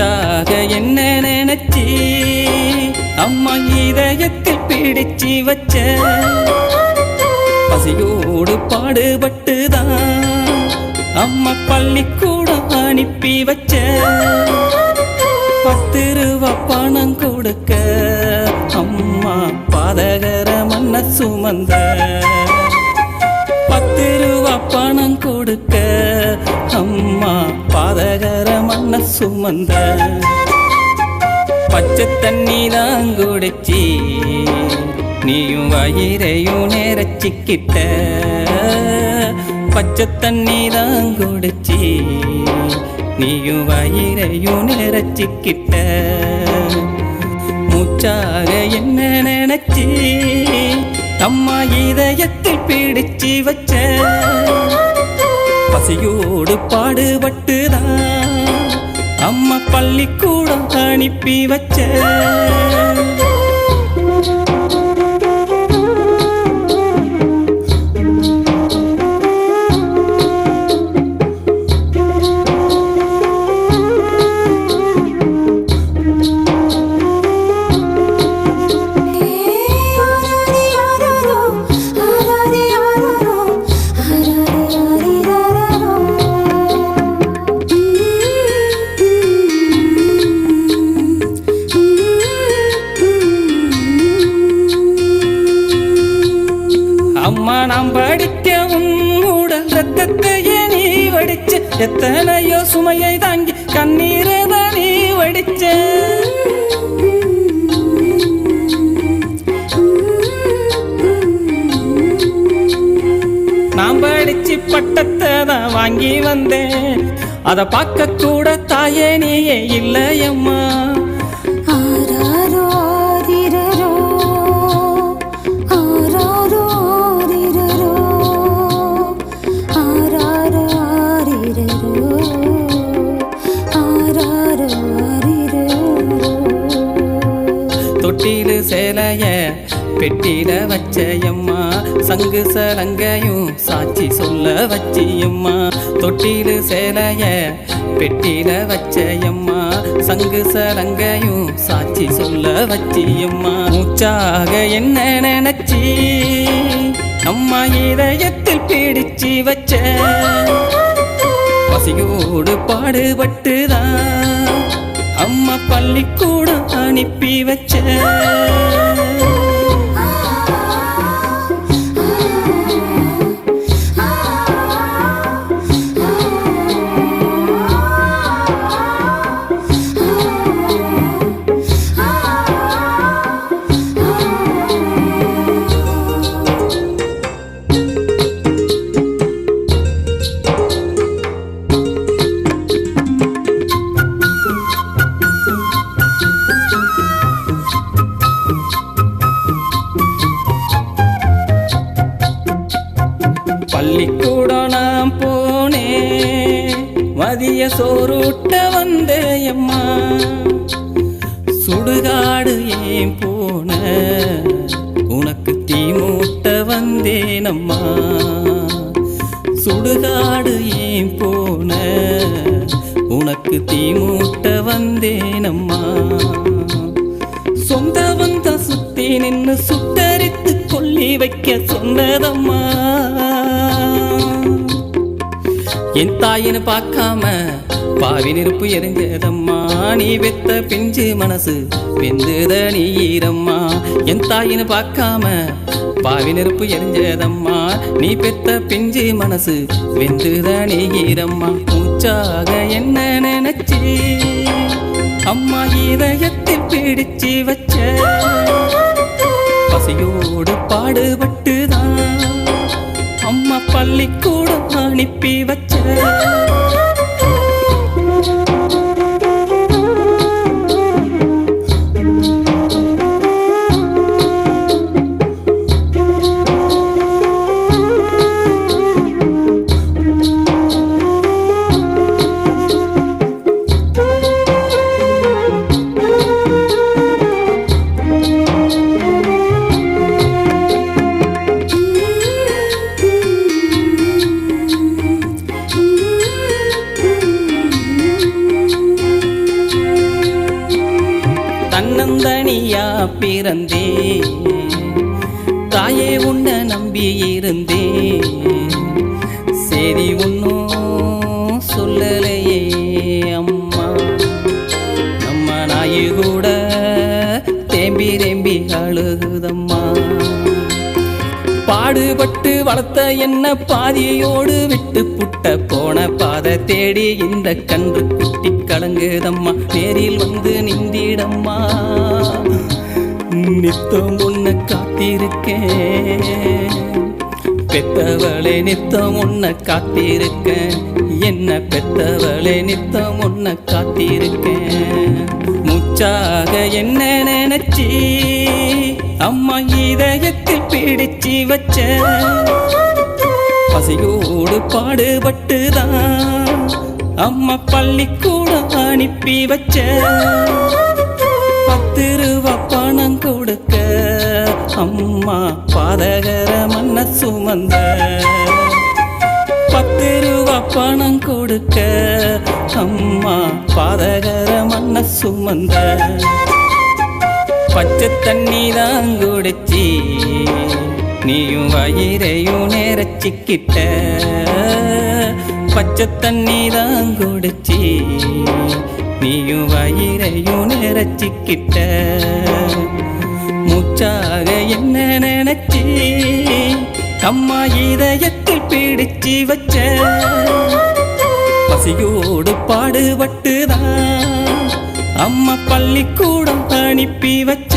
முச்சாக என்ன நினைச்சி? அம்மா இதயத்தில் பிடிச்சி வச்ச பசியோடு பாடுபட்டுதான் அம்மா பள்ளிக்கூடம் அனுப்பி வச்ச பத்து ரூபா பணம் கொடுக்க அம்மா பாதகர மன்ன சுமந்த பத்து ரூபா பணம் கொடுக்க அம்மா பாதகர மன்ன சுமந்த பச்சை தண்ணி தான் குடிச்சி நீயும் வயிறையும் நேரச்சிக்கிட்ட பச்சை தண்ணி தான் குடிச்சி நீயும் வயிறையும் நேரச்சிக்கிட்ட மூச்சாக என்ன நினைச்சி? அம்மா இதயத்தில் பிடிச்சு வச்ச பசியோடு பாடுபட்டுதான் அம்மா பள்ளிக்கூடம் அனுப்பி வச்ச எத்தனையோ சுமையை தாங்கி கண்ணீரை தான் நீ வடிச்ச. நான் படிச்சு பட்டத்தை தான் வாங்கி வந்தேன். அதை பார்க்க கூட தாயே நீயே இல்லையம்மா. பெட்டில வச்சையம்மா சங்கு சலங்கையும் சாட்சி சொல்ல வச்சியம்மா. தொட்டிலு சேலைய பெட்டில வச்சையம்மா சங்கு சலங்கையும் சாட்சி சொல்ல வச்சியம்மா. மூச்சாக என்ன நினைச்சி அம்மா இதயத்தில் பிடிச்சி வச்ச பசியோடு பாடுபட்டுதான் அம்மா பள்ளிக்கூடம் அனுப்பி வச்ச பள்ளிக்கூடம் நான் போனே. மதிய சோறுட்ட வந்தே அம்மா சுடுகாடு ஏன் போன? உனக்கு தீமூட்ட வந்தேனம்மா. சுடுகாடு ஏன் போன? உனக்கு தீமூட்ட வந்தேனம்மா. சொந்த வந்த சுத்தி நின்று சுத்தரித்து கொல்லி வைக்க சொன்னதம்மா. என் தாயின்னு பார்க்காம பாவி நெருப்பு எரிஞ்சதம்மா. நீ வெத்த பிஞ்சு மனசு வெந்துத நீ ஈரம்மா என் தாயின்னு பார்க்காம பாவி நெருப்பு எரிஞ்சதம்மா. நீ பெத்த பிஞ்சு மனசு வெந்துத நீ ஈரம்மா மூச்சாக என்ன நினைச்சி? அம்மா இதயத்தில் பிடிச்சு வச்ச பசியோடு பாடுபட்டுதான். அம்மா பள்ளிக்கூடம் அனுப்பி வச்ச நான் பிறந்தே தாயே உன்னை நம்பி இருந்தே சரி ஒன்றும் சொல்லலையே அம்மா. நம்ம நாயு கூட தேம்பி தேம்பி அழுகுதம்மா. பாடுபட்டு வளர்த்த என்ன பாதியோடு விட்டு புட்ட போன பாதை தேடி இந்த கன்று குட்டி கலங்குதம்மா. நேரில் வந்து நிந்திடம்மா. நித்தம் உன்னை காத்திருக்கேன். பெத்தவளே நித்தம் உன்னை காத்திருக்கேன். என்ன பெத்தவளே நித்தம் உன்னை காத்திருக்கேன். முச்சாக என்ன நினைச்சி? அம்மா இதயத்தில் பிடிச்சி வச்ச. பசியோடு பாடுபட்டுதான். அம்மா பள்ளிக்கூடம் அனுப்பி வச்ச. பத்து ரூபா பணம் கொடுக்க. அம்மா பாதகர மன்ன சுமந்த பத்து ரூபா பணம் கொடுக்க. அம்மா பாதகர மன்ன சுமந்த பச்சை தண்ணி தான் குடிச்சி. நீயும் வயிறையும் நேரச்சிக்கிட்ட பச்சை தண்ணி தான் குடிச்சி நீயும் வயிறையும் நிறச்சிக்கிட்ட. மூச்சாக என்ன நினைச்சி? அம்மா இதயத்தில் பிடிச்சி வச்ச. பசியோடு பாடுபட்டுதான் அம்மா பள்ளிக்கூடம் அனுப்பி வச்ச.